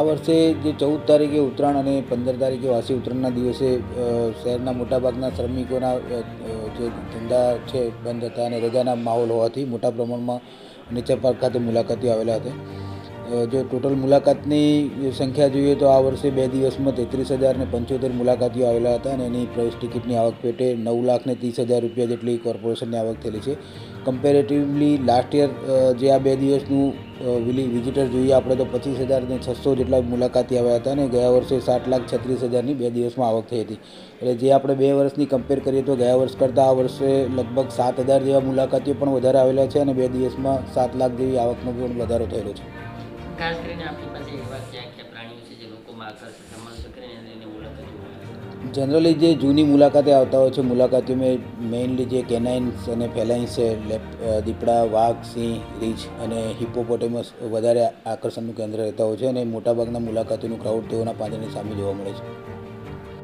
વર્ષે જે ચૌદ તારીખે ઉત્તરાયણ અને પંદર તારીખે વાસી ઉત્તરાયણના દિવસે શહેરના મોટાભાગના શ્રમિકોના જે ધંધા છે બંધ હતા અને રજાના માહોલ હોવાથી મોટા પ્રમાણમાં નેચર પાર્ક ખાતે મુલાકાતીઓ આવેલા હતા. જો ટોટલ મુલાકાતની સંખ્યા જોઈએ તો આ વર્ષે બે દિવસમાં તેત્રીસ હજાર ને પંચોતેર મુલાકાતીઓ આવેલા હતા અને એની પ્રવેશ ટિકિટની આવક પેટે નવ લાખ ને ત્રીસ હજાર રૂપિયા જેટલી કોર્પોરેશનની આવક થયેલી છે. કમ્પેરેટિવલી લાસ્ટ યર જે આ બે દિવસનું વિલી, વિઝિટર જોઈએ. આપણે તો પચીસ હજાર ને છસો જેટલા મુલાકાતી આવ્યા હતા અને ગયા વર્ષે સાત લાખ છત્રીસ હજારની બે દિવસમાં આવક થઈ હતી. એટલે જે આપણે બે વર્ષની કમ્પેર કરીએ તો ગયા વર્ષ કરતાં આ વર્ષે લગભગ સાત હજાર જેવા મુલાકાતીઓ પણ વધારે આવેલા છે અને બે દિવસમાં સાત લાખ જેવી આવકનો પણ વધારો થયેલો છે. ખાસ કરીને આપણી પાસે એવા ક્યાં ક્યાં પ્રાણીઓ છે જે લોકોમાં આકર્ષણ સમાવેશ કરીને જનરલી જે જૂની મુલાકાતે આવતા હોય છે મુલાકાતીઓમાં મેઇનલી જે કેનાઇન્સ અને ફેલાઇન્સ છે દીપડા, વાઘ, સિંહ, રીંછ અને હિપોપોટેમસ વધારે આકર્ષણનું કેન્દ્ર રહેતા હોય છે અને મોટાભાગના મુલાકાતીઓનું ક્રાઉડ તેઓના પાંજરની સામે જોવા મળે છે.